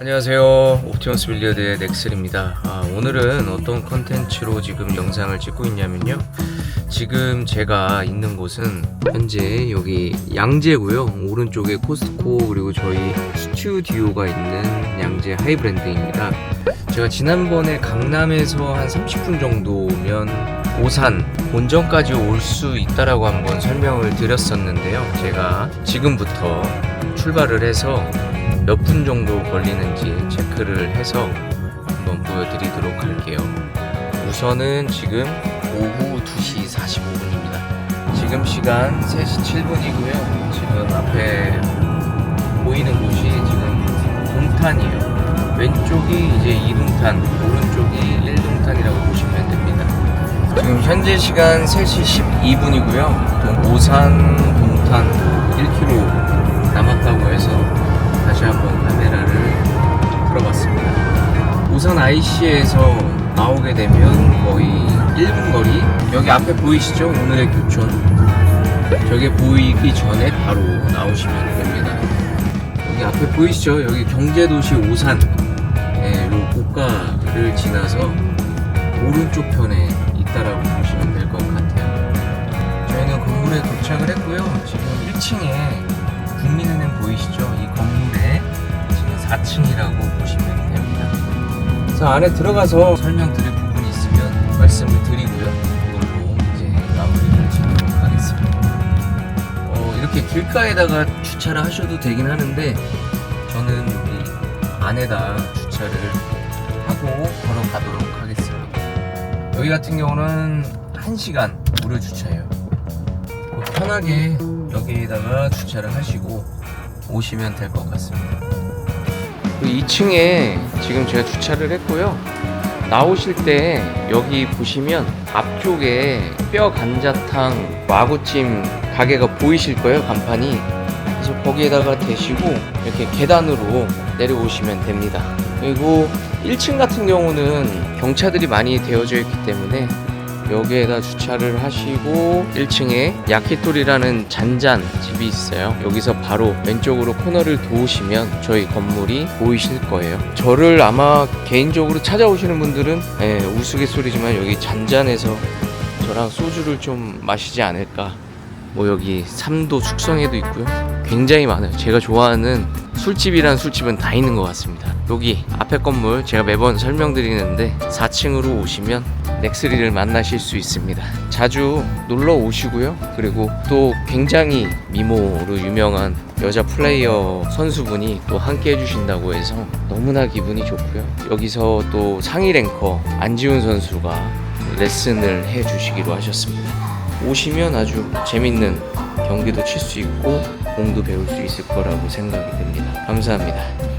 안녕하세요. 옵티머스 빌리어드의 넥슬입니다. 아, 오늘은 어떤 컨텐츠로 지금 영상을 찍고 있냐면요. 지금 제가 있는 곳은 현재 여기 양재고요. 오른쪽에 코스트코 그리고 저희 스튜디오가 있는 양재 하이브랜드입니다. 제가 지난번에 강남에서 한 30분 정도면 오산 본점까지 올 수 있다라고 한번 설명을 드렸었는데요. 제가 지금부터 출발을 해서 몇 분 정도 걸리는지 체크를 해서 한번 보여드리도록 할게요. 우선은 지금 오후 2시 45분입니다. 지금 시간 3시 7분이고요. 지금 앞에 보이는 곳이 지금 동탄이에요. 왼쪽이 이제 2동탄, 오른쪽이 1동탄이라고 보시면 됩니다. 지금 현재 시간 3시 12분이고요. 오산 동탄 1km 남았 해서 다시 한번 카메라를 들어봤습니다. 우선 IC에서 나오게 되면 거의 1분 거리. 여기 앞에 보이시죠? 오늘의 교촌. 저게 보이기 전에 바로 나오시면 됩니다. 여기 앞에 보이시죠? 여기 경제도시 오산. 네, 요 고가를 지나서 오른쪽 편에 있다라고 보시면 될 것 같아요. 저희는 건물에 도착을 했고요. 지금 1층에 국민은행 보이시죠? 이 건물에 지금 4층이라고 보시면 됩니다. 그래서 안에 들어가서 설명드릴 부분이 있으면 말씀을 드리고요. 그걸로 이제 마무리를 짓도록 하겠습니다. 어, 이렇게 길가에다가 주차를 하셔도 되긴 하는데 저는 이 안에다 주차를 하고 걸어가도록 하겠습니다. 여기 같은 경우는 1시간 무료 주차예요. 뭐 편하게 여기에다가 주차를 하시고 오시면 될 것 같습니다. 2층에 지금 제가 주차를 했고요. 나오실 때 여기 보시면 앞쪽에 뼈 감자탕 와구찜 가게가 보이실 거예요 간판이 그래서 거기에다가 대시고 이렇게 계단으로 내려오시면 됩니다 그리고 1층 같은 경우는 경차들이 많이 되어져 있기 때문에 여기에다 주차를 하시고 1층에 야키토리라는 잔잔 집이 있어요. 여기서 바로 왼쪽으로 코너를 도우시면 저희 건물이 보이실 거예요. 저를 아마 개인적으로 찾아오시는 분들은 예, 우스갯소리지만 여기 잔잔해서 저랑 소주를 좀 마시지 않을까. 뭐 여기 삼도 숙성회도 있고요. 굉장히 많아요. 제가 좋아하는 술집이란 술집은 다 있는 것 같습니다. 여기 앞에 건물 제가 매번 설명드리는데 4층으로 오시면 넥스리를 만나실 수 있습니다. 자주 놀러 오시고요. 그리고 또 굉장히 미모로 유명한 여자 플레이어 선수분이 또 함께 해주신다고 해서 너무나 기분이 좋고요. 여기서 또 상위 랭커 안지훈 선수가 레슨을 해주시기로 하셨습니다. 오시면 아주 재밌는 경기도 칠 수 있고 공도 배울 수 있을 거라고 생각이 듭니다. 감사합니다.